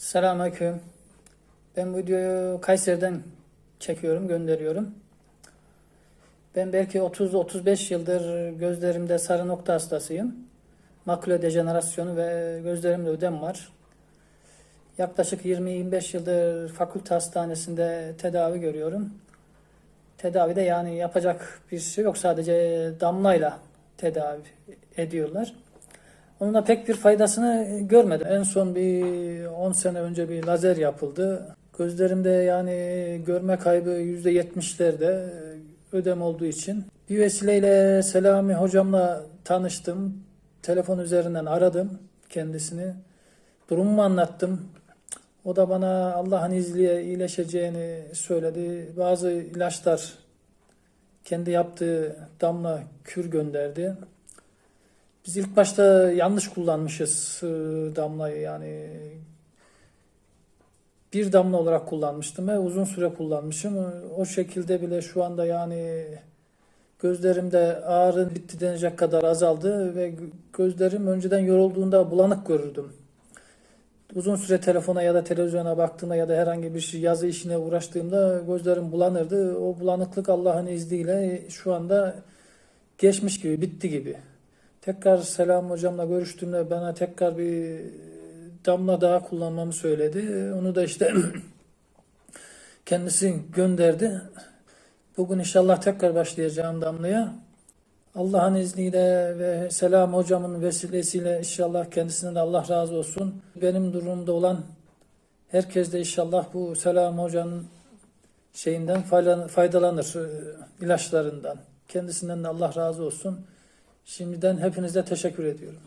Selamünaleyküm. Ben bu videoyu Kayseri'den çekiyorum, gönderiyorum. Ben belki 30-35 yıldır gözlerimde sarı nokta hastasıyım. Makule dejenerasyonu ve gözlerimde ödem var. Yaklaşık 20-25 yıldır fakülte hastanesinde tedavi görüyorum. Tedavide yani yapacak bir şey yok. Sadece damlayla tedavi ediyorlar. Onun da pek bir faydasını görmedim. En son bir 10 sene önce bir lazer yapıldı. Gözlerimde yani görme kaybı %70'lerde ödem olduğu için. Bir vesileyle Selami hocamla tanıştım. Telefon üzerinden aradım kendisini. Durumumu anlattım. O da bana Allah'ın izniyle iyileşeceğini söyledi. Bazı ilaçlar kendi yaptığı damla kür gönderdi. Biz ilk başta yanlış kullanmışız e, damlayı yani bir damla olarak kullanmıştım ve uzun süre kullanmışım. O şekilde bile şu anda yani gözlerimde ağrı bitti denecek kadar azaldı ve gözlerim önceden yorulduğunda bulanık görürdüm. Uzun süre telefona ya da televizyona baktığımda ya da herhangi bir şey yazı işine uğraştığımda gözlerim bulanırdı. O bulanıklık Allah'ın izniyle şu anda geçmiş gibi, bitti gibi. Tekrar Selam hocamla görüştüğümde bana tekrar bir damla daha kullanmamı söyledi. Onu da işte kendisi gönderdi. Bugün inşallah tekrar başlayacağım damlaya. Allah'ın izniyle ve Selam hocamın vesilesiyle inşallah kendisine de Allah razı olsun. Benim durumda olan herkes de inşallah bu Selam hocanın şeyinden faydalan- faydalanır, e, ilaçlarından. Kendisinden de Allah razı olsun. Şimdiden hepinize teşekkür ediyorum.